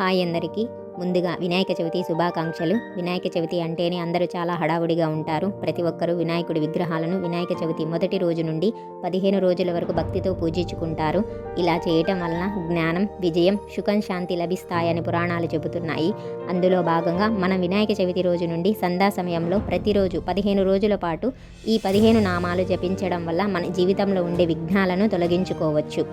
Hi అందరికీ. ముందుగా వినాయక చవితి శుభాకాంక్షలు. వినాయక చవితి అంటేనే అందరూ చాలా హడావుడిగా ఉంటారు. ప్రతి ఒక్కరూ వినాయకుడి విగ్రహాలను వినాయక చవితి మొదటి రోజు నుండి పదిహేను రోజుల వరకు భక్తితో పూజించుకుంటారు. ఇలా చేయటం వలన జ్ఞానం విజయం సుఖం శాంతి లభిస్తాయని పురాణాలు చెబుతున్నాయి. అందులో భాగంగా మనం వినాయక చవితి రోజు నుండి సంధ్యా సమయంలో ప్రతిరోజు పదిహేను రోజుల పాటు ఈ పదిహేను నామాలు జపించడం వల్ల మన జీవితంలో ఉండే విఘ్నాలను తొలగించుకోవచ్చు.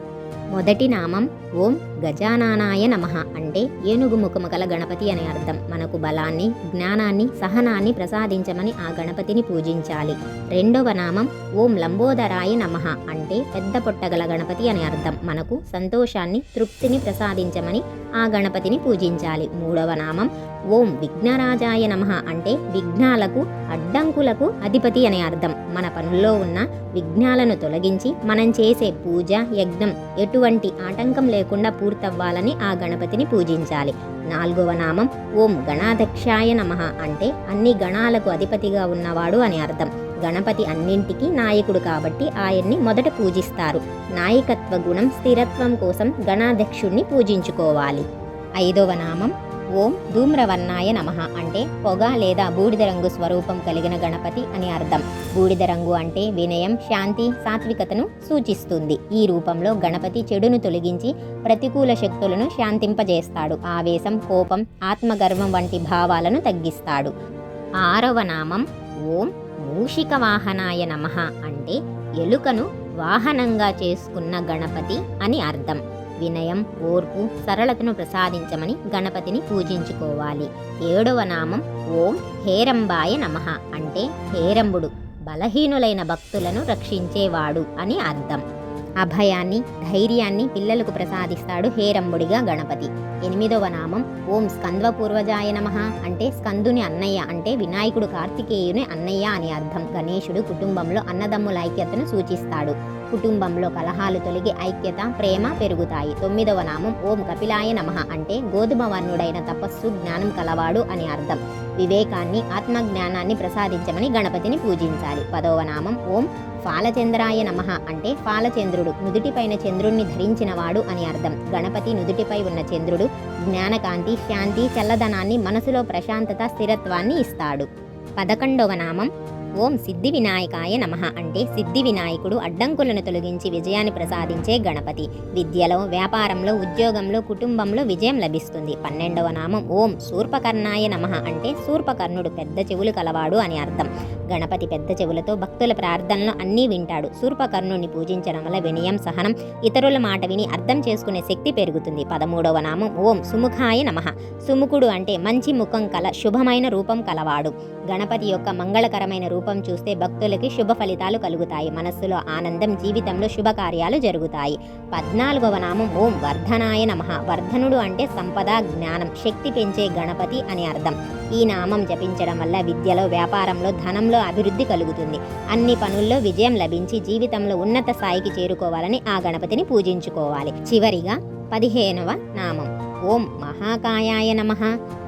మొదటి నామం ఓం గజానానాయ నమః అంటే ఏనుగు ముఖము గల గణపతి అనే అర్థం. మనకు బలాన్ని జ్ఞానాన్ని సహనాన్ని ప్రసాదించమని ఆ గణపతిని పూజించాలి. రెండవ నామం ఓం లంబోదరాయ నమః అంటే పెద్ద పొట్టగల గణపతి అని అర్థం. మనకు సంతోషాన్ని తృప్తిని ప్రసాదించమని ఆ గణపతిని పూజించాలి. మూడవ నామం ఓం విఘ్నరాజాయ నమః అంటే విఘ్నాలకు అడ్డంకులకు అధిపతి అనే అర్థం. మన పనుల్లో ఉన్న విఘ్నాలను తొలగించి మనం చేసే పూజ యజ్ఞం ఎటువంటి ఆటంకం లేకుండా పూర్తవ్వాలని ఆ గణపతిని పూజించాలి. నాలుగవ నామం ఓం గణాధ్యక్షాయ నమః అంటే అన్ని గణాలకు అధిపతిగా ఉన్నవాడు అని అర్థం. గణపతి అన్నింటికీ నాయకుడు కాబట్టి ఆయన్ని మొదట పూజిస్తారు. నాయకత్వ గుణం స్థిరత్వం కోసం గణాధ్యక్షుణ్ణి పూజించుకోవాలి. ఐదవ నామం ఓం ధూమ్రవర్ణాయ నమః అంటే పొగ లేదా బూడిద రంగు స్వరూపం కలిగిన గణపతి అని అర్థం. బూడిద రంగు అంటే వినయం శాంతి సాత్వికతను సూచిస్తుంది. ఈ రూపంలో గణపతి చెడును తొలగించి ప్రతికూల శక్తులను శాంతింపజేస్తాడు. ఆవేశం కోపం ఆత్మగర్వం వంటి భావాలను తగ్గిస్తాడు. ఆరవ నామం ఓం మూషిక వాహనాయ నమః అంటే ఎలుకను వాహనంగా చేసుకున్న గణపతి అని అర్థం. వినయం ఓర్పు సరళతను ప్రసాదించమని గణపతిని పూజించుకోవాలి. ఏడవ నామం ఓం హేరంబాయ నమః. అంటే హేరంబుడు బలహీనులైన భక్తులను రక్షించేవాడు అని అర్థం. అభయాన్ని ధైర్యాన్ని పిల్లలకు ప్రసాదిస్తాడు హేరంబుడిగా గణపతి. ఎనిమిదవ నామం ఓం స్కంద్వ పూర్వజాయ నమ. అంటే స్కందుని అన్నయ్య అంటే వినాయకుడు కార్తికేయుని అన్నయ్య అని అర్థం. గణేశుడు కుటుంబంలో అన్నదమ్ముల ఐక్యతను సూచిస్తాడు. కుటుంబంలో కలహాలు తొలగి ఐక్యత ప్రేమ పెరుగుతాయి. తొమ్మిదవ నామం ఓం కపిలాయ నమ అంటే గోధుమ వర్ణుడైన తపస్సు జ్ఞానం కలవాడు అని అర్థం. వివేకాన్ని ఆత్మజ్ఞానాన్ని ప్రసాదించమని గణపతిని పూజించాలి. పదవ నామం ఓం ఫాలచంద్రాయ నమ అంటే ఫాలచంద్రుడు నుదుటిపైన చంద్రుణ్ణి ధరించినవాడు అని అర్థం. గణపతి నుదుటిపై ఉన్న చంద్రుడు జ్ఞానకాంతి శాంతి చల్లదనాన్ని మనసులో ప్రశాంతత స్థిరత్వాన్ని ఇస్తాడు. పదకొండవ నామం ఓం సిద్ధి వినాయకాయ నమ అంటే సిద్ధి వినాయకుడు అడ్డంకులను తొలగించి విజయాన్ని ప్రసాదించే గణపతి. విద్యలో వ్యాపారంలో ఉద్యోగంలో కుటుంబంలో విజయం లభిస్తుంది. పన్నెండవ నామం ఓం శూర్పకర్ణాయ నమ అంటే శూర్పకర్ణుడు పెద్ద చెవులు కలవాడు అని అర్థం. గణపతి పెద్ద చెవులతో భక్తుల ప్రార్థనలు అన్నీ వింటాడు. శూర్పకర్ణుని పూజించడం వల్ల వినయం సహనం ఇతరుల మాట విని అర్థం చేసుకునే శక్తి పెరుగుతుంది. పదమూడవ నామం ఓం సుముఖాయ నమ. సుముఖుడు అంటే మంచి ముఖం కల శుభమైన రూపం కలవాడు. గణపతి యొక్క మంగళకరమైన రూపం చూస్తే భక్తులకి శుభ ఫలితాలు కలుగుతాయి. మనస్సులో ఆనందం జీవితంలో శుభకార్యాలు జరుగుతాయి. పద్నాలుగవ నామం ఓం వర్ధనాయ నమ. వర్ధనుడు అంటే సంపద జ్ఞానం శక్తి పెంచే గణపతి అని అర్థం. ఈ నామం జపించడం వల్ల విద్యలో వ్యాపారంలో ధనంలో అభివృద్ధి కలుగుతుంది. అన్ని పనుల్లో విజయం లభించి జీవితంలో ఉన్నత స్థాయికి చేరుకోవాలని ఆ గణపతిని పూజించుకోవాలి. చివరిగా పదిహేనవ నామం. ఓం మహాకాయాయ నమ.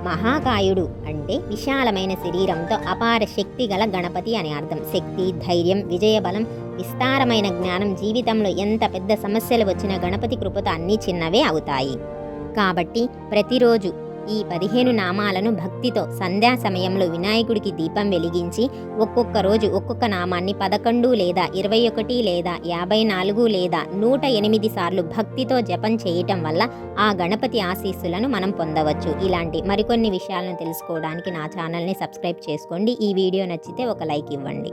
మహాకాయుడు అంటే విశాలమైన శరీరంతో అపార శక్తి గల గణపతి అని అర్థం. శక్తి ధైర్యం విజయబలం విస్తారమైన జ్ఞానం జీవితంలో ఎంత పెద్ద సమస్యలు వచ్చినా గణపతి కృపతో అన్నీ చిన్నవే అవుతాయి. కాబట్టి ప్రతిరోజు ఈ పదిహేను నామాలను భక్తితో సంధ్యా సమయంలో వినాయకుడికి దీపం వెలిగించి ఒక్కొక్క రోజు ఒక్కొక్క నామాన్ని పదకొండు లేదా ఇరవై ఒకటి లేదా యాభై నాలుగు లేదా నూట ఎనిమిది సార్లు భక్తితో జపం చేయటం వల్ల ఆ గణపతి ఆశీస్సులను మనం పొందవచ్చు. ఇలాంటి మరికొన్ని విషయాలను తెలుసుకోవడానికి నా ఛానల్ని సబ్స్క్రైబ్ చేసుకోండి. ఈ వీడియో నచ్చితే ఒక లైక్ ఇవ్వండి.